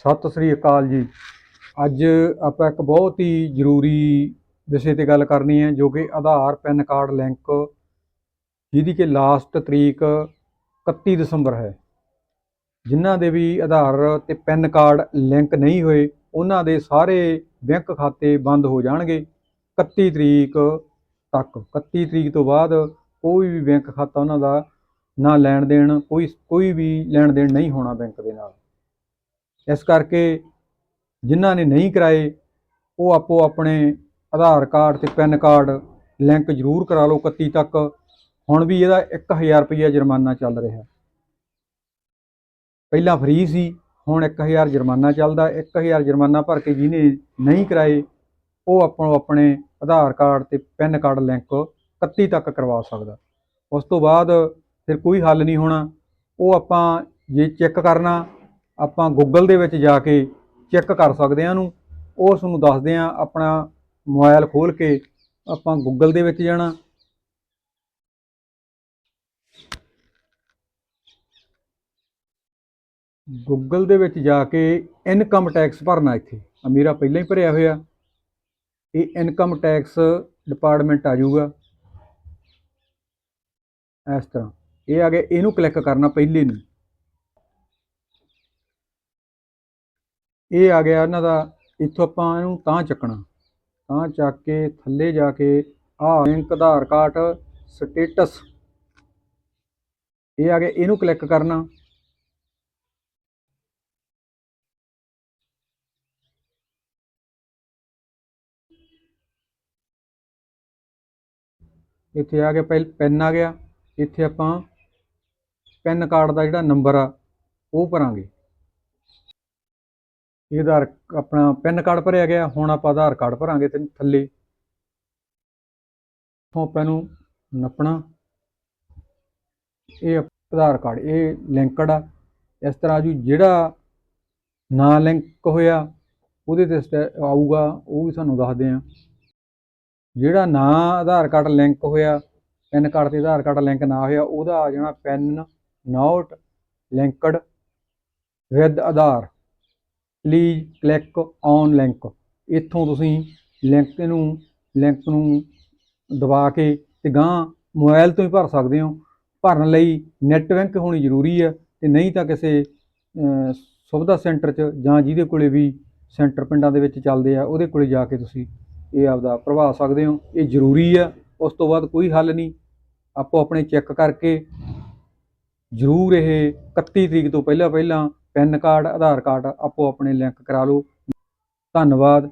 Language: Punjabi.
ਸਤਿ ਸ੍ਰੀ ਅਕਾਲ ਜੀ। ਅੱਜ ਆਪਾਂ ਇੱਕ ਬਹੁਤ ਹੀ ਜ਼ਰੂਰੀ ਵਿਸ਼ੇ ਤੇ ਗੱਲ ਕਰਨੀ ਹੈ, ਜੋ ਕਿ ਆਧਾਰ ਪੈਨ ਕਾਰਡ ਲਿੰਕ, ਜਿਹਦੀ ਕਿ ਲਾਸਟ ਤਰੀਕ 31 ਦਸੰਬਰ ਹੈ। ਜਿਨ੍ਹਾਂ ਦੇ ਵੀ ਆਧਾਰ ਤੇ ਪੈਨ ਕਾਰਡ ਲਿੰਕ ਨਹੀਂ ਹੋਏ, ਉਹਨਾਂ ਦੇ ਸਾਰੇ ਬੈਂਕ ਖਾਤੇ ਬੰਦ ਹੋ ਜਾਣਗੇ 31 ਤਰੀਕ ਤੱਕ। 31 ਤਰੀਕ ਤੋਂ ਬਾਅਦ ਕੋਈ ਵੀ ਬੈਂਕ ਖਾਤਾ ਉਹਨਾਂ ਦਾ ਨਾ ਲੈਣ ਦੇਣ, ਕੋਈ ਕੋਈ ਵੀ ਲੈਣ ਦੇਣ ਨਹੀਂ ਹੋਣਾ ਬੈਂਕ ਦੇ ਨਾਲ। ਇਸ ਕਰਕੇ ਜਿਨ੍ਹਾਂ ਨੇ ਨਹੀਂ ਕਰਾਏ, ਉਹ ਆਪੋ ਆਪਣੇ ਆਧਾਰ ਕਾਰਡ ਤੇ ਪੈਨ ਕਾਰਡ ਲਿੰਕ ਜ਼ਰੂਰ ਕਰਾ ਲਓ 31 ਤੱਕ। ਹੁਣ ਵੀ ਇਹਦਾ 1000 ਰੁਪਈਆ ਜੁਰਮਾਨਾ ਚੱਲ ਰਿਹਾ ਪਹਿਲਾਂ ਫ੍ਰੀ ਸੀ, ਹੁਣ 1000 ਜੁਰਮਾਨਾ ਚੱਲਦਾ 1000 ਜੁਰਮਾਨਾ ਭਰ ਕੇ ਜਿਹਨੇ ਨਹੀਂ ਕਰਾਏ, ਉਹ ਆਪੋ ਆਪਣੇ ਆਧਾਰ ਕਾਰਡ ਤੇ ਪੈਨ ਕਾਰਡ ਲਿੰਕ 31 ਤੱਕ ਕਰਵਾ ਸਕਦਾ। ਉਸ ਤੋਂ ਬਾਅਦ ਫਿਰ ਕੋਈ ਹੱਲ ਨਹੀਂ ਹੋਣਾ। ਉਹ ਆਪਾਂ ਜੇ ਚੈੱਕ ਕਰਨਾ ਆਪਾਂ ਗੂਗਲ ਦੇ ਵਿੱਚ ਜਾ ਕੇ ਚੈੱਕ ਕਰ ਸਕਦੇ ਹਾਂ ਉਹਨੂੰ ਉਸ ਨੂੰ ਦੱਸਦੇ ਆ ਆਪਣਾ ਮੋਬਾਈਲ ਖੋਲ ਕੇ ਆਪਾਂ ਗੂਗਲ ਦੇ ਵਿੱਚ ਜਾਣਾ। ਗੂਗਲ ਦੇ ਵਿੱਚ ਜਾ ਕੇ ਇਨਕਮ ਟੈਕਸ ਭਰਨਾ ਇੱਥੇ। ਅਮੀਰਾ ਪਹਿਲਾਂ ਹੀ ਭਰਿਆ ਹੋਇਆ। ਇਹ ਇਨਕਮ ਟੈਕਸ ਡਿਪਾਰਟਮੈਂਟ ਆ ਜਾਊਗਾ। ਇਸ ਤਰ੍ਹਾਂ। ਇਹ ਆ ਗਿਆ, ਇਹਨੂੰ ਕਲਿੱਕ ਕਰਨਾ ਪਹਿਲੇ ਨੂੰ। ਇਹ ਆ ਗਿਆ ਇਹਨਾਂ ਦਾ, ਇੱਥੋਂ ਆਪਾਂ ਇਹਨੂੰ ਤਾਂ ਚੱਕਣਾ। ਤਾਂ ਚੱਕ ਕੇ ਥੱਲੇ ਜਾ ਕੇ ਆ ਲਿੰਕ ਆਧਾਰ ਕਾਰਡ ਸਟੇਟਸ ਇਹ ਆ ਗਿਆ, ਇਹਨੂੰ ਕਲਿੱਕ ਕਰਨਾ। ਇੱਥੇ ਆ ਗਿਆ, ਪਹਿਲ ਪੈਨ ਆ ਗਿਆ। ਇੱਥੇ ਆਪਾਂ ਪੈਨ ਕਾਰਡ ਦਾ ਜਿਹੜਾ ਨੰਬਰ ਆ, ਉਹ ਭਰਾਂਗੇ। ਇਹ ਆਧਾਰ ਆਪਣਾ ਪੈਨ ਕਾਰਡ ਭਰਿਆ ਗਿਆ, ਹੁਣ ਆਪਾਂ ਆਧਾਰ ਕਾਰਡ ਭਰਾਂਗੇ ਤੇ ਥੱਲੇ। ਤੋਂ ਆਪਾਂ ਨੂੰ ਨੱਪਣਾ। ਇਹ ਆਧਾਰ ਕਾਰਡ, ਇਹ ਲਿੰਕਡ ਆ। ਇਸ ਤਰ੍ਹਾਂ ਜੀ ਜਿਹੜਾ ਨਾ ਲਿੰਕ ਹੋਇਆ, ਉਹਦੇ ਤੇ ਸਟੈ- ਆਊਗਾ, ਉਹ ਵੀ ਸਾਨੂੰ ਦੱਸਦੇ ਆ। ਜਿਹੜਾ ਨਾ ਆਧਾਰ ਕਾਰਡ ਲਿੰਕ ਹੋਇਆ, ਪੈਨ ਕਾਰਡ ਤੇ ਆਧਾਰ ਕਾਰਡ ਲਿੰਕ ਨਾ ਹੋਇਆ, ਉਹਦਾ ਆ ਜਾਣਾ PAN not linked with Aadhaar. Please click on link. ਇੱਥੋਂ ਤੁਸੀਂ ਲਿੰਕ ਨੂੰ ਲਿੰਕ ਨੂੰ ਦਬਾ ਕੇ ਤੇ ਗਾਂ ਮੋਬਾਈਲ ਤੋਂ ਹੀ ਭਰ ਸਕਦੇ ਹੋ। ਭਰਨ ਲਈ ਨੈਟ ਬੈਂਕ ਹੋਣੀ ਜ਼ਰੂਰੀ ਹੈ ਤੇ ਨਹੀਂ ਤਾਂ ਕਿਸੇ ਸੁਵਿਧਾ ਸੈਂਟਰ 'ਚ ਜਾਂ ਜਿਹਦੇ ਕੋਲੇ ਵੀ ਸੈਂਟਰ ਪਿੰਡਾਂ ਦੇ ਵਿੱਚ ਚੱਲਦੇ ਆ, ਉਹਦੇ ਕੋਲੇ ਜਾ ਕੇ ਤੁਸੀਂ ਇਹ ਆਪਦਾ ਭਰਵਾ ਸਕਦੇ ਹੋ। ਇਹ ਜ਼ਰੂਰੀ ਆ, ਉਸ ਤੋਂ ਬਾਅਦ ਕੋਈ ਹੱਲ ਨਹੀਂ। ਆਪੋ ਆਪਣੇ ਚੈੱਕ ਕਰਕੇ ਜ਼ਰੂਰ ਇਹ 31 ਤਰੀਕ ਤੋਂ ਪਹਿਲਾਂ ਪਹਿਲਾਂ ਪੈਨ ਕਾਰਡ ਆਧਾਰ ਕਾਰਡ ਆਪੋ ਆਪਣੇ ਲਿੰਕ ਕਰਾ ਲਓ। ਧੰਨਵਾਦ।